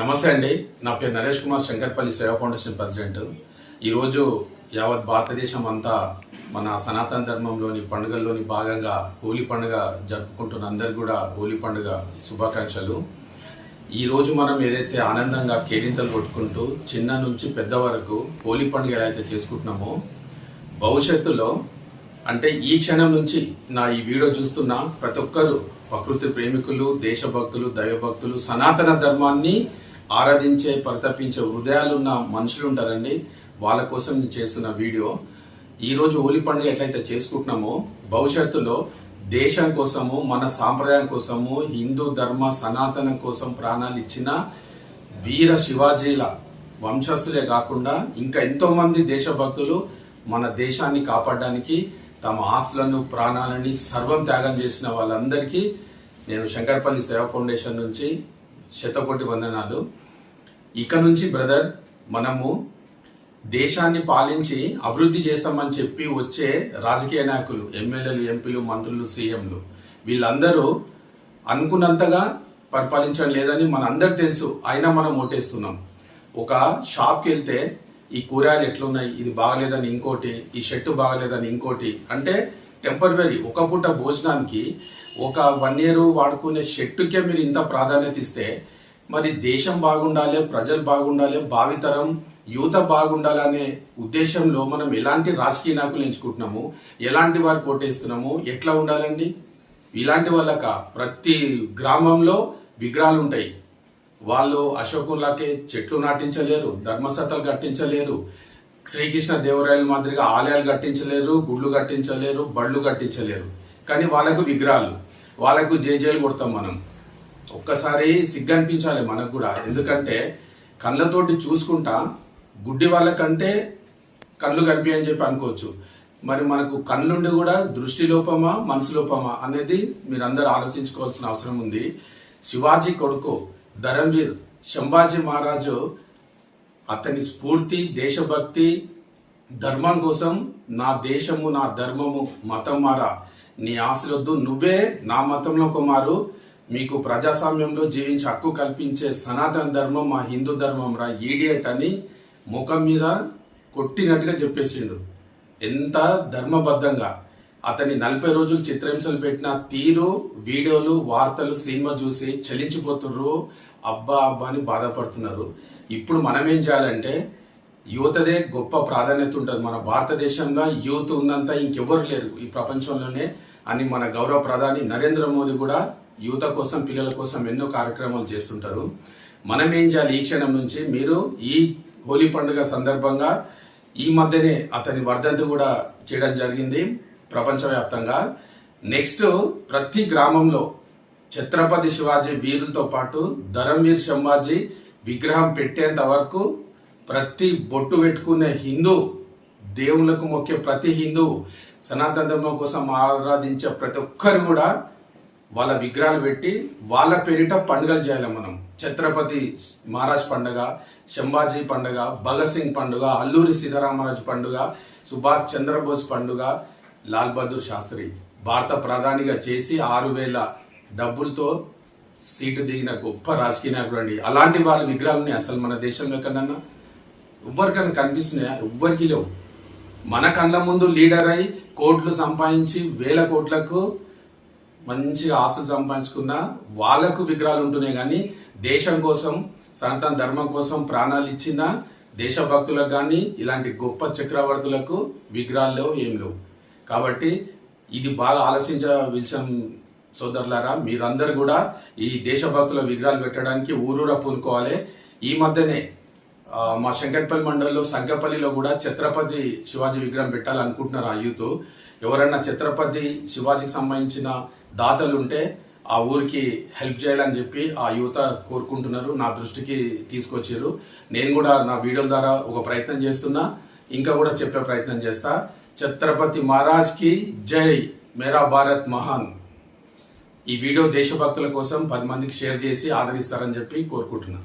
నమస్తే అండి. నా పేరు నరేష్ కుమార్ శంకర్పల్లి సేవా ఫౌండేషన్ ప్రెసిడెంట్. ఈరోజు యావత్ భారతదేశం అంతా మన సనాతన ధర్మంలోని పండుగల్లోని భాగంగా హోలీ పండుగ జరుపుకుంటున్న అందరు కూడా హోలీ పండుగ శుభాకాంక్షలు. ఈరోజు మనం ఏదైతే ఆనందంగా కేరింతలు కొట్టుకుంటూ చిన్న నుంచి పెద్ద వరకు హోలీ పండుగ ఎలా అయితే చేసుకుంటున్నామో భవిష్యత్తులో అంటే ఈ క్షణం నుంచి నా ఈ వీడియో చూస్తున్న ప్రతి ఒక్కరు ప్రకృతి ప్రేమికులు దేశభక్తులు దైవభక్తులు సనాతన ధర్మాన్ని ఆరాధించే పరితపించే హృదయాలున్న మనుషులు ఉంటారండి వాళ్ళ కోసం నేను చేస్తున్న వీడియో. ఈరోజు హోలీ పండుగ ఎట్లయితే చేసుకుంటున్నామో భవిష్యత్తులో దేశం కోసము మన సాంప్రదాయం కోసము హిందూ ధర్మ సనాతనం కోసం ప్రాణాలు ఇచ్చిన వీర శివాజీల వంశస్థులే కాకుండా ఇంకా ఎంతోమంది దేశభక్తులు మన దేశాన్ని కాపాడడానికి తమ ఆస్తులను ప్రాణాలని సర్వం త్యాగం చేసిన వాళ్ళందరికీ నేను శంకర్పల్లి సేవా ఫౌండేషన్ నుంచి శతకోటి వందనాలు. ఇక నుంచి బ్రదర్ మనము దేశాన్ని పాలించి అభివృద్ధి చేస్తామని చెప్పి వచ్చే రాజకీయ నాయకులు ఎమ్మెల్యేలు ఎంపీలు మంత్రులు సీఎంలు వీళ్ళందరూ అనుకున్నంతగా పరిపాలించడం లేదని మన తెలుసు. అయినా మనం ఓటేస్తున్నాం. ఒక షాప్కి వెళ్తే ఈ కూరగాయలు ఎట్లున్నాయి ఇది బాగలేదని ఇంకోటి ఈ షర్టు బాగలేదని ఇంకోటి. అంటే టెంపరీ ఒక పూట భోజనానికి ఒక వన్ ఇయర్ వాడుకునే షర్టుకే మీరు ఇంత ప్రాధాన్యత ఇస్తే మరి దేశం బాగుండాలి ప్రజలు బాగుండాలి భావితరం యువత బాగుండాలనే ఉద్దేశంలో మనం ఎలాంటి రాజకీయ నాయకులు ఎంచుకుంటున్నాము ఎలాంటి వారు కోటేస్తున్నాము ఎట్లా ఉండాలండి? ఇలాంటి వాళ్ళక? ప్రతి గ్రామంలో విగ్రహాలు ఉంటాయి వాళ్ళు అశోకులాకే చెట్లు నాటించలేరు ధర్మసత్తలు కట్టించలేరు శ్రీకృష్ణ దేవరాయల మాదిరిగా ఆలయాలు కట్టించలేరు గుళ్ళు కట్టించలేరు బళ్ళు కట్టించలేరు. కానీ వాళ్ళకు విగ్రహాలు వాళ్ళకు జేజేలు కొడతాం మనం. ఒక్కసారి సిగ్గనిపించాలి మనకు కూడా. ఎందుకంటే కళ్ళతోటి చూసుకుంటా గుడ్డి వాళ్ళకంటే కళ్ళు కనిపించని చెప్పి అనుకోవచ్చు. మరి మనకు కళ్ళుండి కూడా దృష్టి లోపమా మనసు లోపమా అనేది మీరందరూ ఆలోచించుకోవాల్సిన అవసరం ఉంది. శివాజీ కొడుకు ధరంవీర్ శంభాజీ మహారాజు అతని స్ఫూర్తి దేశభక్తి ధర్మం కోసం నా దేశము నా ధర్మము మతం మారా. నీ ఆశలొద్దు నువ్వే నా మతంలో కుమారు. మీకు ప్రజాస్వామ్యంలో జీవించే హక్కు కల్పించే సనాతన ధర్మం మా హిందూ ధర్మం రా. ఈడియట్ అని ముఖం మీద కొట్టినట్టుగా చెప్పేసిండు. ఎంత ధర్మబద్ధంగా. అతని నలభై రోజులు చిత్రహింసలు పెట్టిన తీరు వీడియోలు వార్తలు సినిమా చూసి చలించిపోతుర్రు. అబ్బా అబ్బా అని బాధపడుతున్నారు. ఇప్పుడు మనం ఏం చేయాలంటే యువతదే గొప్ప ప్రాధాన్యత ఉంటుంది. మన భారతదేశంలో యూత్ ఉన్నంత ఇంకెవ్వరు లేరు ఈ ప్రపంచంలోనే అని మన గౌరవ ప్రధాని నరేంద్ర మోదీ కూడా యువత కోసం పిల్లల కోసం ఎన్నో కార్యక్రమాలు చేస్తుంటారు. మనం ఏం చేయాలి ఈ క్షణం నుంచి? మీరు ఈ హోలీ పండుగ సందర్భంగా ఈ మధ్యనే అతని వర్ధంతి కూడా చేయడం జరిగింది ప్రపంచవ్యాప్తంగా. నెక్స్ట్ ప్రతి గ్రామంలో ఛత్రపతి శివాజీ వీరులతో పాటు ధరంవీర్ శంభాజీ విగ్రహం పెట్టేంత వరకు ప్రతి బొట్టు పెట్టుకునే హిందూ దేవుళ్ళకు మొక్కే ప్రతి హిందూ సనాతన ధర్మం కోసం ఆరాధించే ప్రతి ఒక్కరు కూడా వాళ్ళ విగ్రహాలు పెట్టి వాళ్ళ పేరిట పండుగలు చేయాలి మనం. ఛత్రపతి మహారాజ్ పండుగ శంభాజీ పండుగ భగత్ సింగ్ పండుగ అల్లూరి సీతారామరాజు పండుగ సుభాష్ చంద్రబోస్ పండుగ లాల్ బహదూర్ శాస్త్రి భారత ప్రధానిగా చేసి ఆరు వేల డబ్బులతో సీటు దిగిన గొప్ప రాజకీయ నాయకుడు అండి. అలాంటి వాళ్ళ విగ్రహాలని అసలు మన దేశంలో కన్నా ఎవ్వరికైనా కనిపిస్తున్నాయా? ఎవ్వరికి లేవు. మన కళ్ళ ముందు లీడర్ అయి కోట్లు సంపాదించి వేల కోట్లకు మంచిగా ఆస్తులు సంపాదించుకున్న వాళ్ళకు విగ్రహాలు ఉంటున్నాయి కానీ దేశం కోసం సనాతన ధర్మం కోసం ప్రాణాలు ఇచ్చిన దేశభక్తులకు కానీ ఇలాంటి గొప్ప చక్రవర్తులకు విగ్రహాలు లేవు ఏం లేవు. కాబట్టి ఇది బాగా ఆలోచించ విషయం సోదరులారా మీరందరూ కూడా ఈ దేశభక్తుల విగ్రహాలు పెట్టడానికి ఊరూరా పూనుకోవాలి. ఈ మధ్యనే మా శంకర్పల్లి మండలంలో సంకపల్లిలో కూడా ఛత్రపతి శివాజీ విగ్రహం పెట్టాలనుకుంటున్నారు ఆ యూత్. ఎవరన్నా ఛత్రపతి శివాజీకి సంబంధించిన దాతలు ఉంటే ఆ ఊరికి హెల్ప్ చేయాలని చెప్పి ఆ యువత కోరుకుంటున్నారు. నా దృష్టికి తీసుకొచ్చారు. నేను కూడా నా వీడియో ద్వారా ఒక ప్రయత్నం చేస్తున్నా. ఇంకా కూడా చెప్పే ప్రయత్నం చేస్తా. ఛత్రపతి మహారాజ్కి జై. మేరా భారత్ మహాన్. ఈ వీడియో దేశభక్తుల కోసం పది మందికి షేర్ చేసి ఆదరిస్తారని చెప్పి కోరుకుంటున్నాను.